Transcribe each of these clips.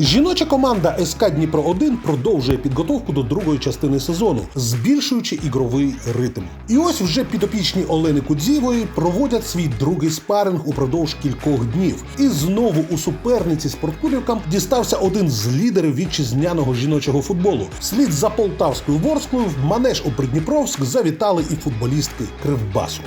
Жіноча команда СК Дніпро 1 продовжує підготовку до другої частини сезону, збільшуючи ігровий ритм. І ось вже підопічні Олени Кудзєвої проводять свій другий спаринг упродовж кількох днів. І знову у суперниці спорткулівкам дістався один з лідерів вітчизняного жіночого футболу. Вслід за полтавською ворсклою в манеж у Придніпровськ завітали і футболістки Кривбасу.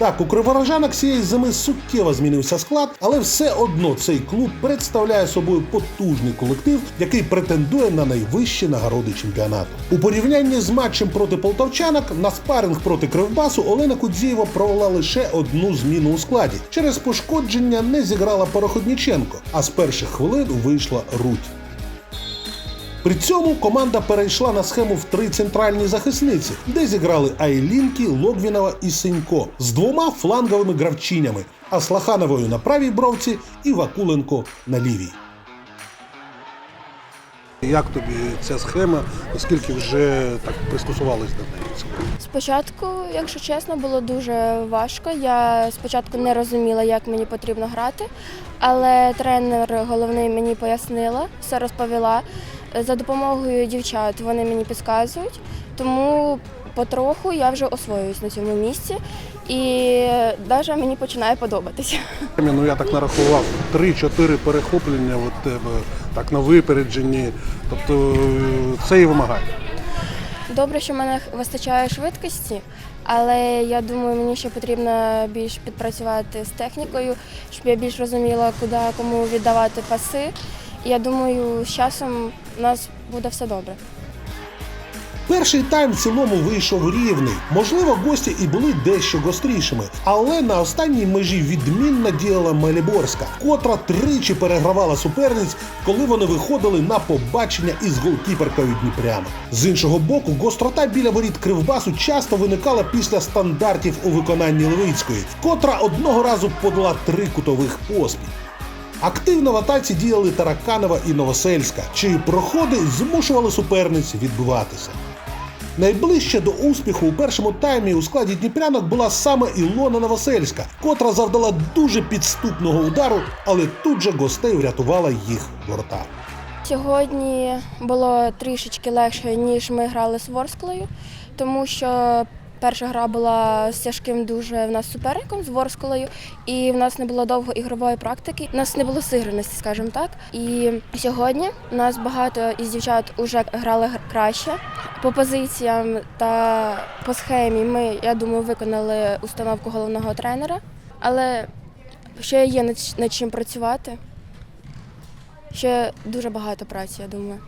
Так, у криворожанок цієї зими суттєво змінився склад, але все одно цей клуб представляє собою потужний колектив, який претендує на найвищі нагороди чемпіонату. У порівнянні з матчем проти полтавчанок на спаринг проти Кривбасу Олена Кудзєєва провела лише одну зміну у складі. Через пошкодження не зіграла Пороходніченко, а з перших хвилин вийшла Руть. При цьому команда перейшла на схему в три центральні захисниці, де зіграли Айлінки, Логвінова і Синько з двома фланговими гравчинями Аслахановою на правій бровці і Вакуленко на лівій. Як тобі ця схема, оскільки вже так пристосувались до неї? Спочатку, якщо чесно, було дуже важко. Я спочатку не розуміла, як мені потрібно грати, але тренер головний мені пояснила, все розповіла. За допомогою дівчат вони мені підказують, тому потроху я вже освоююсь на цьому місці і навіть мені починає подобатися. Ну я так нарахував 3-4 перехоплення в тебе так на випередженні. Тобто е, це і вимагає. Добре, що в мене вистачає швидкості, але я думаю, мені ще потрібно більш підпрацювати з технікою, щоб я більш розуміла, куди кому віддавати паси. Я думаю, з часом у нас буде все добре. Перший тайм в цілому вийшов рівний. Можливо, гості і були дещо гострішими, але на останній межі відмінно діяла Меліборська, котра тричі перегравала суперниць, коли вони виходили на побачення із голкіперкою Дніпрями. З іншого боку, гострота біля воріт Кривбасу часто виникала після стандартів у виконанні Левицької, котра одного разу подала три кутових поспіль. Активно в атаці діяли Тараканова і Новосельська, чиї проходи змушували суперниць відбиватися. Найближче до успіху у першому таймі у складі Дніпрянок була саме Ілона Новосельська, котра завдала дуже підступного удару, але тут же гостей врятувала їх воротар. Сьогодні було трішечки легше, ніж ми грали з Ворсклою, тому що перша гра була з тяжким дуже в нас суперником з Ворсклою, і в нас не було довго ігрової практики. У нас не було сиграності, скажімо так. І сьогодні у нас багато із дівчат вже грали краще. По позиціям та по схемі ми, я думаю, виконали установку головного тренера, але ще є над чим працювати. Ще дуже багато праці, я думаю.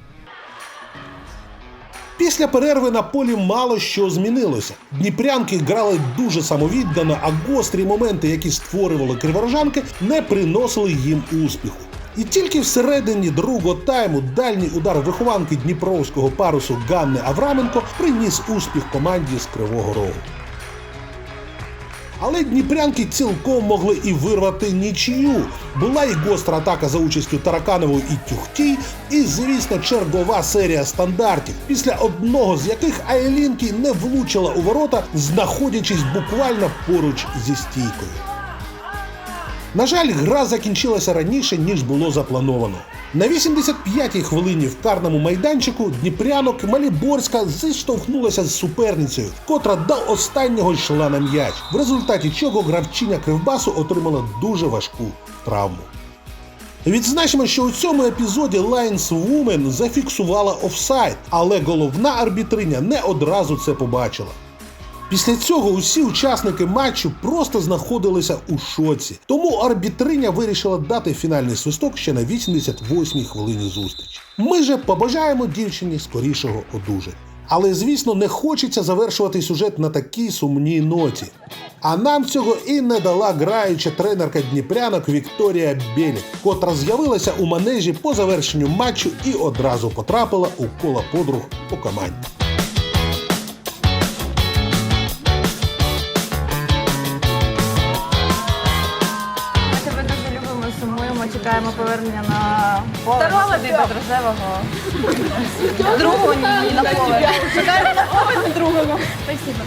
Після перерви на полі мало що змінилося. Дніпрянки грали дуже самовіддано, а гострі моменти, які створювали криворожанки, не приносили їм успіху. І тільки всередині другого тайму дальній удар вихованки дніпровського парусу Ганни Авраменко приніс успіх команді з Кривого Рогу. Але дніпрянки цілком могли і вирвати нічию. Була і гостра атака за участю Тараканової і Тюхтій, і, звісно, чергова серія стандартів, після одного з яких Айлінки не влучила у ворота, знаходячись буквально поруч зі стійкою. На жаль, гра закінчилася раніше, ніж було заплановано. На 85-й хвилині в карному майданчику Дніпрянок Маліборська зіштовхнулася з суперницею, котра до останнього йшла на м'яч, в результаті чого гравчиня Кривбасу отримала дуже важку травму. Відзначимо, що у цьому епізоді Lions Women зафіксувала офсайд, але головна арбітриня не одразу це побачила. Після цього усі учасники матчу просто знаходилися у шоці. Тому арбітриня вирішила дати фінальний свисток ще на 88-й хвилині зустрічі. Ми же побажаємо дівчині скорішого одужання. Але, звісно, не хочеться завершувати сюжет на такій сумній ноті. А нам цього і не дала граюча тренерка дніпрянок Вікторія Белік, котра з'явилася у манежі по завершенню матчу і одразу потрапила у коло подруг по команді. Повернення на поле собі до дружевого. Другого ні, на поле. Чекаємо на поле на другого. Спасибо.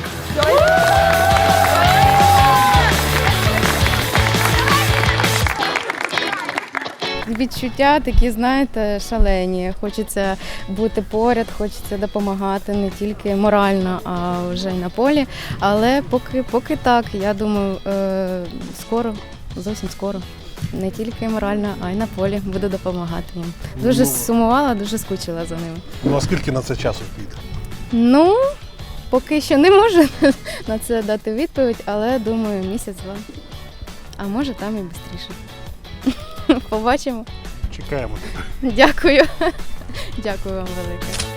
відчуття такі, знаєте, шалені. Хочеться бути поряд, хочеться допомагати не тільки морально, а вже й на полі. Але поки, поки так, я думаю, е, скоро, зовсім скоро. Не тільки морально, а й на полі буду допомагати їм. Дуже Ну. сумувала, дуже скучила за ними. Ну а скільки на це часу піде? Ну, поки що не можу на це дати відповідь, але думаю, місяць-два. А може там і швидше. Побачимо. Чекаємо. Дякую. Дякую вам велике.